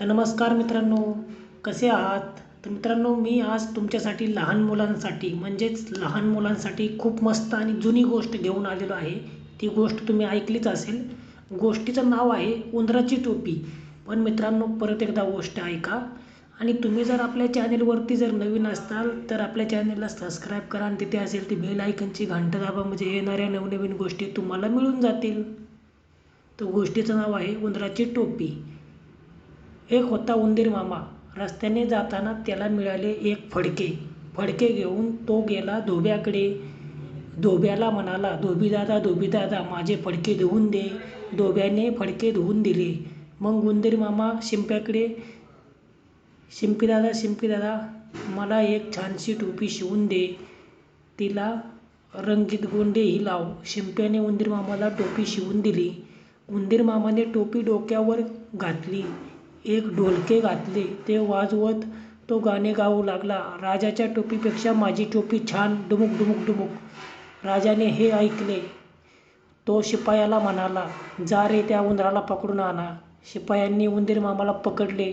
तर नमस्कार मित्रांनो कसे आहात? तर मित्रांनो मी आज तुमच्यासाठी लहान मुलांसाठी म्हणजेच लहान मुलांसाठी खूप मस्त आणि जुनी गोष्ट घेऊन आलेलो आहे. ती गोष्ट तुम्ही ऐकलीच असेल. गोष्टीचं नाव आहे उंदराची टोपी. पण मित्रांनो परत एकदा गोष्ट ऐका. आणि तुम्ही जर आपल्या चॅनेलवरती जर नवीन असताल तर आपल्या चॅनेलला सबस्क्राईब करा आणि तिथे असेल ती बेल ऐकनची घंटा दाबा म्हणजे येणाऱ्या नवनवीन गोष्टी तुम्हाला मिळून जातील. तर गोष्टीचं नाव आहे उंदराची टोपी. एक होता उंदीर मामा. रस्त्याने जाताना त्याला मिळाले एक फडके. फडके घेऊन तो गेला धोब्याकडे. धोब्याला म्हणाला धोबीदादा धोबीदादा माझे फडके धुवून दे. धोब्याने फडके धुवून दिले. मग उंदीर मामा शिंप्याकडे शिंपीदादा शिंपीदादा मला एक छानशी टोपी शिवून दे. तिला रंगीत गोंडेही लाव. शिंप्याने उंदीर मामाला टोपी शिवून दिली. उंदीर मामाने टोपी डोक्यावर घातली. एक ढोलके घातले. ते वाजवत तो गाणे गाऊ लागला. राजाच्या टोपीपेक्षा माझी टोपी छान. डुमुक डुमुक डुमुक. राजाने हे ऐकले. तो शिपायाला म्हणाला जा रे त्या उंदराला पकडून आणा. शिपायांनी उंदीर मामाला पकडले.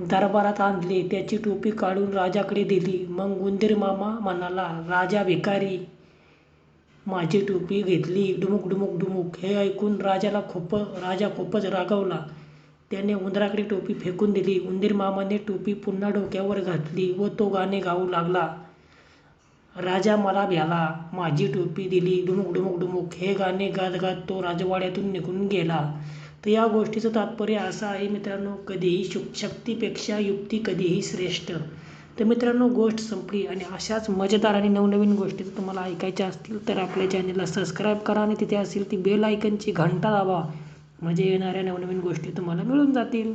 दरबारात आणले. त्याची टोपी काढून राजाकडे दिली. मग उंदीर मामा म्हणाला राजा भिकारी माझी टोपी घेतली. डुमुक डुमुक डुमुक. हे ऐकून राजाला खूप राजा खूपच रागावला. त्याने उंदराकडे टोपी फेकून दिली. उंदीर मामाने टोपी पुन्हा डोक्यावर घातली व तो गाणे गाऊ लागला. राजा मला भ्याला. माझी टोपी दिली. डुमुक डुमुक डुमुक. हे गाणे गात गात तो राजवाड्यातून निघून गेला. तर या गोष्टीचं तात्पर्य असं आहे मित्रांनो कधीही शु शक्तीपेक्षा युक्ती कधीही श्रेष्ठ. तर मित्रांनो गोष्ट संपली आणि अशाच मजेदार आणि नवनवीन गोष्टी जर तुम्हाला ऐकायच्या असतील तर आपल्या चॅनलला सबस्क्राईब करा आणि तिथे असेल ती बेल आयकनची घंटा दाबा. म्हणजे येणाऱ्या नवनवीन गोष्टी तुम्हाला मिळून जातील.